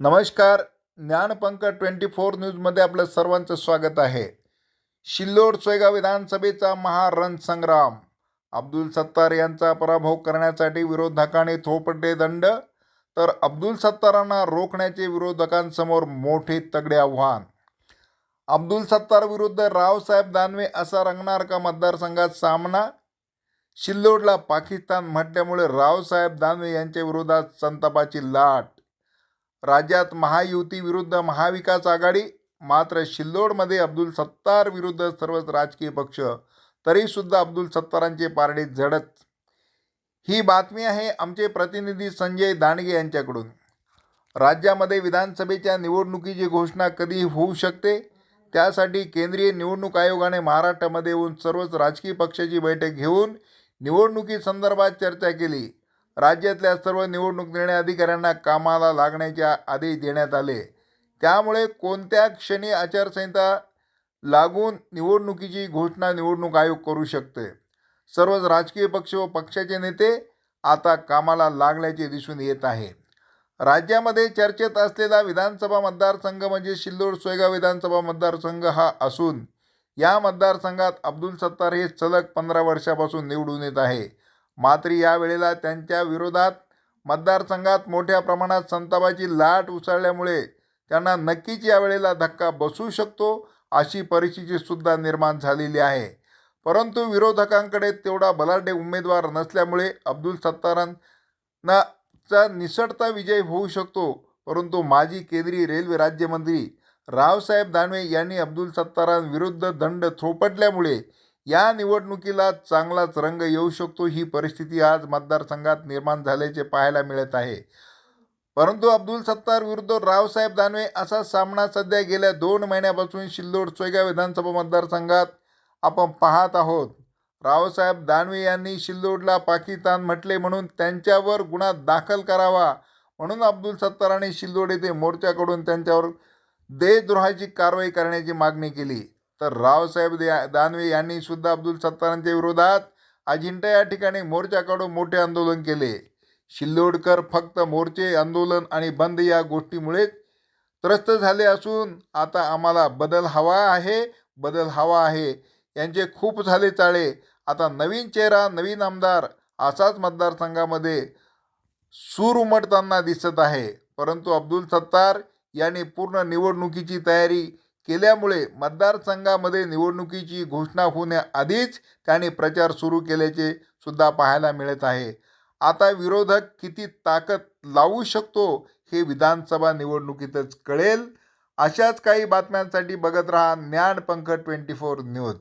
नमस्कार. ज्ञानपंक twenty four न्यूजमध्ये आपलं सर्वांचं स्वागत आहे. शिल्लोड सोयगाव विधानसभेचा महारणसंग्राम अब्दुल सत्तार यांचा पराभव करण्यासाठी विरोधकांनी थोपटे दंड तर अब्दुल सत्तारांना रोखण्याचे विरोधकांसमोर मोठे तगडे आव्हान. अब्दुल सत्तार विरुद्ध रावसाहेब दानवे असा रंगणार का मतदारसंघात सामना? शिल्लोडला पाकिस्तान म्हटल्यामुळे रावसाहेब दानवे यांच्या विरोधात संतापाची लाट. राज्यात महायुती विरुद्ध महाविकास आघाडी मात्र शिल्लोडमध्ये अब्दुल सत्तार विरुद्ध सर्वच राजकीय पक्ष तरीसुद्धा अब्दुल सत्तारांचे पारडे झडत. ही बातमी आहे आमचे प्रतिनिधी संजय दांडगे यांच्याकडून. राज्यामध्ये विधानसभेच्या निवडणुकीची घोषणा कधी होऊ शकते? त्यासाठी केंद्रीय निवडणूक आयोगाने महाराष्ट्रामध्ये येऊन सर्वच राजकीय पक्षाची बैठक घेऊन निवडणुकीसंदर्भात चर्चा केली. राज्यातल्या सर्व निवडणूक निर्णय अधिकाऱ्यांना कामाला लागण्याचे आदेश देण्यात आले. त्यामुळे कोणत्या क्षणी आचारसंहिता लागून निवडणुकीची घोषणा निवडणूक आयोग करू शकते? सर्वच राजकीय पक्ष व पक्षाचे नेते आता कामाला लागल्याचे दिसून येत आहे. राज्यामध्ये चर्चेत असलेला विधानसभा मतदारसंघ म्हणजे शिल्लोड सोयगाव विधानसभा मतदारसंघ हा असून या मतदारसंघात अब्दुल सत्तार हे सलग पंधरा वर्षापासून निवडून येत आहे. मात्र यावेळेला त्यांच्या विरोधात मतदारसंघात मोठ्या प्रमाणात संतापाची लाट उसळल्यामुळे त्यांना नक्कीच यावेळेला धक्का बसू शकतो अशी परिस्थितीसुद्धा निर्माण झालेली आहे. परंतु विरोधकांकडे तेवढा बलाढ्य उमेदवार नसल्यामुळे अब्दुल सत्तारांना चा निसटता विजय होऊ शकतो. परंतु माजी केंद्रीय रेल्वे राज्यमंत्री रावसाहेब दानवे यांनी अब्दुल सत्तारांविरुद्ध दंड थोपटल्यामुळे या निवडणुकीला चांगलाच रंग येऊ शकतो. ही परिस्थिती आज मतदारसंघात निर्माण झाल्याचे पाहायला मिळत आहे. परंतु अब्दुल सत्तार विरुद्ध रावसाहेब दानवे असा सामना सध्या गेल्या दोन महिन्यापासून शिल्लोड सोयगाव विधानसभा मतदारसंघात आपण पाहत आहोत. रावसाहेब दानवे यांनी शिल्लोडला पाकिस्तान म्हटले म्हणून त्यांच्यावर गुन्हा दाखल करावा म्हणून अब्दुल सत्तार आणि शिल्लोड येथे मोर्चाकडून त्यांच्यावर देशद्रोहाची कारवाई करण्याची मागणी केली. तर रावसाहेब दे- दानवे यांनी सुद्धा अब्दुल सत्तारांच्या विरोधात अजिंठा या ठिकाणी मोर्चा काढून मोठे आंदोलन केले. शिल्लोडकर फक्त मोर्चे आंदोलन आणि बंद या गोष्टीमुळेच त्रस्त झाले असून आता आम्हाला बदल हवा आहे बदल हवा आहे. यांचे खूप झाले चाळे. आता नवीन चेहरा नवीन आमदार असाच मतदारसंघामध्ये सूर उमटताना दिसत आहे. परंतु अब्दुल सत्तार यांनी पूर्ण निवडणुकीची तयारी केल्यामुळे मतदारसंघामध्ये निवडणुकीची घोषणा होण्याआधीच त्याने प्रचार सुरू केल्याचे सुद्धा पाहायला मिळत आहे. आता विरोधक किती ताकद लावू शकतो हे विधानसभा निवडणुकीतच कळेल. अशाच काही बातम्यांसाठी बघत रहा ज्ञानपंख ट्वेंटी फोर न्यूज.